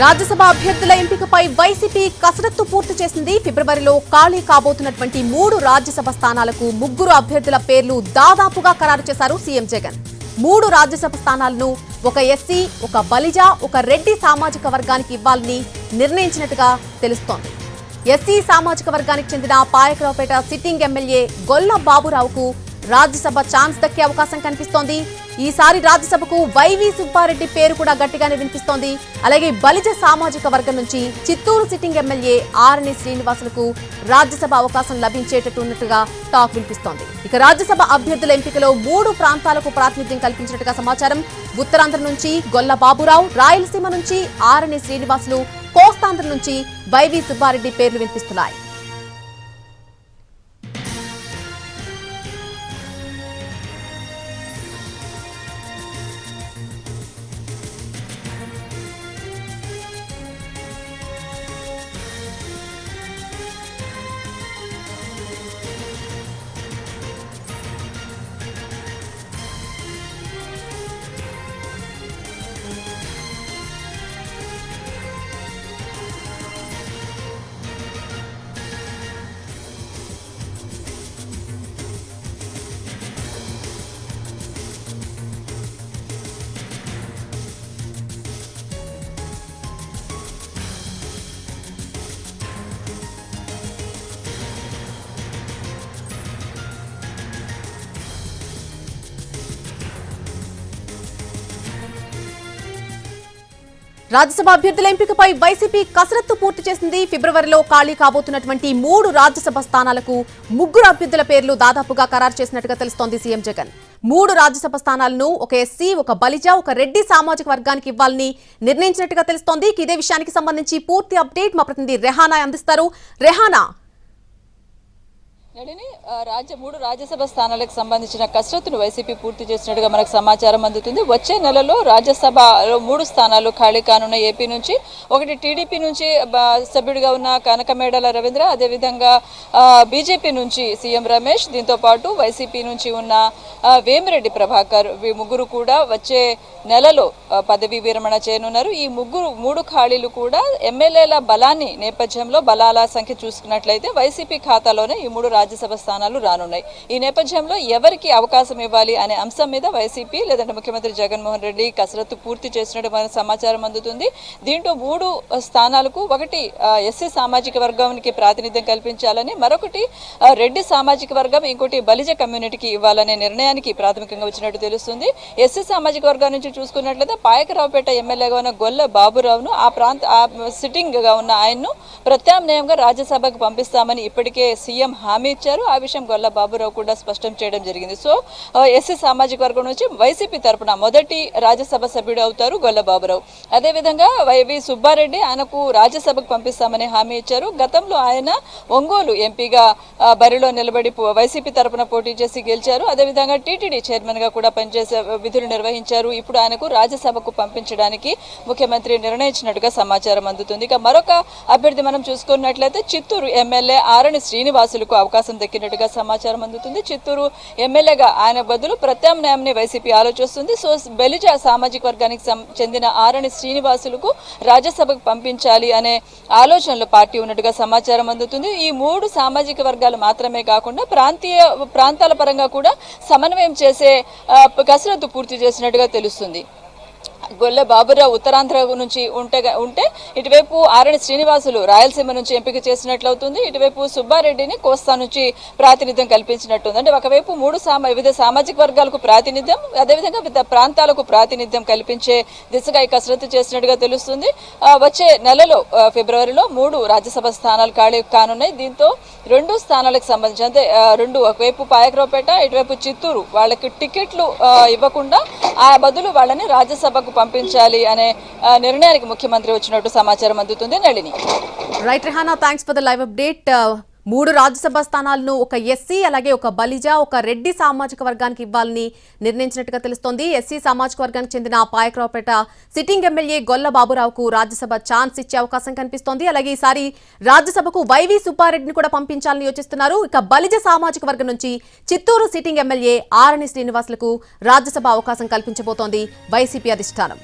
రాజ్యసభ అభ్యర్థుల ఎంపికపై వైసీపీ కసరత్తు పూర్తి చేసింది. ఫిబ్రవరిలో ఖాళీ కాబోతున్నటువంటి మూడు రాజ్యసభ స్థానాలకు ముగ్గురు అభ్యర్థుల పేర్లు దాదాపుగా ఖరారు చేశారు సీఎం జగన్. మూడు రాజ్యసభ స్థానాలను ఒక ఎస్సీ ఒక బలిజ ఒక రెడ్డి సామాజిక వర్గానికి ఇవ్వాలని నిర్ణయించినట్టుగా తెలుస్తోంది. ఎస్సీ సామాజిక వర్గానికి చెందిన పాయకరావుపేట సిట్టింగ్ ఎమ్మెల్యే గొల్ల బాబురావుకు రాజ్యసభ ఛాన్స్ దక్కే అవకాశం కనిపిస్తోంది. ఈసారి రాజ్యసభకు వైవి సుబ్బారెడ్డి పేరు కూడా గట్టిగానే వినిపిస్తోంది. అలాగే బలిజ సామాజిక వర్గం నుంచి చిత్తూరు సిట్టింగ్ ఎమ్మెల్యే ఆర్ని శ్రీనివాసులకు రాజ్యసభ అవకాశం లభించేటట్టున్నట్టుగా టాక్ వినిపిస్తోంది. ఇక రాజ్యసభ అభ్యర్థుల ఎంపికలో మూడు ప్రాంతాలకు ప్రాతినిధ్యం కల్పించినట్టుగా సమాచారం. ఉత్తరాంధ్ర నుంచి గొల్ల బాబురావు రాయలసీమ నుంచి ఆర్ని శ్రీనివాసులు కోస్తాంధ్ర నుంచి వైవి సుబ్బారెడ్డి పేర్లు వినిపిస్తున్నాయి. రాజ్యసభ అభ్యర్థుల ఎంపికపై వైసీపీ కసరత్తు పూర్తి చేసింది. ఫిబ్రవరిలో ఖాళీ కాబోతున్నటువంటి మూడు రాజ్యసభ స్థానాలకు ముగ్గురు అభ్యర్థుల పేర్లు దాదాపుగా ఖరారు చేసినట్టుగా తెలుస్తోంది సీఎం జగన్. మూడు రాజ్యసభ స్థానాలను ఒక ఎస్సీ ఒక బలిజ ఒక రెడ్డి సామాజిక వర్గానికి ఇవ్వాలని నిర్ణయించినట్టుగా తెలుస్తోంది. ఇదే విషయానికి సంబంధించి పూర్తి అప్డేట్ మా ప్రతినిధి రెహానా అందిస్తారు. రెహానా నడిని రాజ్య మూడు రాజ్యసభ స్థానాలకు సంబంధించిన కసరత్తును వైసీపీ పూర్తి చేసినట్టుగా మనకు సమాచారం అందుతుంది. వచ్చే నెలలో రాజ్యసభలో మూడు స్థానాలు ఖాళీ కానున్న ఏపీ నుంచి ఒకటి టీడీపీ నుంచి సభ్యుడిగా ఉన్న కనకమేడల రవీంద్ర అదేవిధంగా బీజేపీ నుంచి సీఎం రమేష్ దీంతో పాటు వైసీపీ నుంచి ఉన్న వేమిరెడ్డి ప్రభాకర్ ముగ్గురు కూడా వచ్చే నెలలో పదవీ విరమణ చేయనున్నారు. ఈ ముగ్గురు మూడు ఖాళీలు కూడా ఎమ్మెల్యేల బలాన్ని నేపథ్యంలో బలాల సంఖ్య చూసుకున్నట్లయితే వైసీపీ ఖాతాలోనే ఈ మూడు రాజ్యసభ స్థానాలు రానున్నాయి. ఈ నేపథ్యంలో ఎవరికి అవకాశం ఇవ్వాలి అనే అంశం మీద వైసీపీ లేదంటే ముఖ్యమంత్రి జగన్మోహన్ రెడ్డి కసరత్తు పూర్తి చేసినట్టు మనకు సమాచారం అందుతుంది. దీంట్లో మూడు స్థానాలకు ఒకటి ఎస్సీ సామాజిక వర్గానికి ప్రాతినిధ్యం కల్పించాలని మరొకటి రెడ్డి సామాజిక వర్గం ఇంకోటి బలిజ కమ్యూనిటీకి ఇవ్వాలనే నిర్ణయానికి ప్రాథమికంగా వచ్చినట్టు తెలుస్తుంది. ఎస్సీ సామాజిక వర్గం నుంచి చూసుకున్నట్లయితే పాయకరావుపేట ఎమ్మెల్యేగా ఉన్న గొల్ల బాబురావును ఆ ప్రాంత సిట్టింగ్గా ఉన్న ఆయన్ను ప్రత్యామ్నాయంగా రాజ్యసభకు పంపిస్తామని ఇప్పటికే సీఎం హామీ ఇచ్చారు. ఆ విషయం గొల్ల బాబురావు కూడా స్పష్టం చేయడం జరిగింది. సో ఎస్సీ సామాజిక వర్గం నుంచి వైసీపీ తరపున మొదటి రాజ్యసభ సభ్యుడు అవుతారు గొల్ల బాబురావు. అదేవిధంగా వైవి సుబ్బారెడ్డి ఆయనకు రాజ్యసభకు పంపిస్తామని హామీ ఇచ్చారు. గతంలో ఆయన ఒంగోలు ఎంపీగా బరిలో నిలబడి వైసీపీ తరపున పోటీ చేసి గెలిచారు. అదేవిధంగా టీటీడీ చైర్మన్గా కూడా పనిచేసే విధులు నిర్వహించారు. ఇప్పుడు ఆయనకు రాజ్యసభకు పంపించడానికి ముఖ్యమంత్రి నిర్ణయించినట్టుగా సమాచారం అందుతుంది. ఇక మరొక అభ్యర్థి మనం చూసుకున్నట్లయితే చిత్తూరు ఎమ్మెల్యే ఆరణి శ్రీనివాసులకు అవకాశం దక్కినట్టుగా సమాచారం అందుతుంది. చిత్తూరు ఎమ్మెల్యేగా ఆయన బదులు ప్రత్యామ్నాయంని వైసీపీ ఆలోచిస్తుంది. సో బెలిజ సామాజిక వర్గానికి చెందిన ఆరణి శ్రీనివాసులకు రాజ్యసభకు పంపించాలి అనే ఆలోచనలో పార్టీ ఉన్నట్టుగా సమాచారం అందుతుంది. ఈ మూడు సామాజిక వర్గాలు మాత్రమే కాకుండా ప్రాంతీయ ప్రాంతాల పరంగా కూడా సమన్వయం చేసే కసరత్తు పూర్తి చేసినట్టుగా తెలుస్తుంది. గొల్లె బాబురావు ఉత్తరాంధ్ర నుంచి ఉంటే ఉంటే ఇటువైపు ఆరణి శ్రీనివాసులు రాయలసీమ నుంచి ఎంపిక చేసినట్లవుతుంది. ఇటువైపు సుబ్బారెడ్డిని కోస్తా నుంచి ప్రాతినిధ్యం కల్పించినట్టుంది. అంటే ఒకవైపు మూడు సామా వివిధ సామాజిక వర్గాలకు ప్రాతినిధ్యం అదేవిధంగా వివిధ ప్రాంతాలకు ప్రాతినిధ్యం కల్పించే దిశగా ఈ కసరత్తు చేసినట్టుగా తెలుస్తుంది. ఆ, వచ్చే నెలలో ఫిబ్రవరిలో మూడు రాజ్యసభ స్థానాలు ఖాళీ కానున్నాయి. దీంతో రెండు స్థానాలకు సంబంధించి అంటే రెండు ఒకవైపు పాయకరావుపేట ఇటువైపు చిత్తూరు. వాళ్ళకి టికెట్లు ఇవ్వకుండా ఆ బదులు వాళ్ళని రాజ్యసభకు పంపించాలి అనే నిర్ణయానికి ముఖ్యమంత్రి వచ్చినట్టు సమాచారం అందుతుంది. Nalini. Right Rihana thanks for the live update మూడు రాజ్యసభ స్థానాలను ఒక ఎస్సీ అలాగే ఒక బలిజ ఒక రెడ్డి సామాజిక వర్గానికి ఇవ్వాలని నిర్ణయించినట్టుగా తెలుస్తోంది. ఎస్సీ సామాజిక వర్గానికి చెందిన పాయకరావుపేట సిట్టింగ్ ఎమ్మెల్యే గొల్ల బాబురావుకు రాజ్యసభ ఛాన్స్ ఇచ్చే అవకాశం కనిపిస్తోంది. అలాగే ఈసారి రాజ్యసభకు వైవి సుబ్బారెడ్డిని కూడా పంపించాలని యోచిస్తున్నారు. ఇక బలిజ సామాజిక వర్గం నుంచి చిత్తూరు సిట్టింగ్ ఎమ్మెల్యే ఆరణి శ్రీనివాసులకు రాజ్యసభ అవకాశం కల్పించబోతోంది వైసీపీ అధిష్టానం.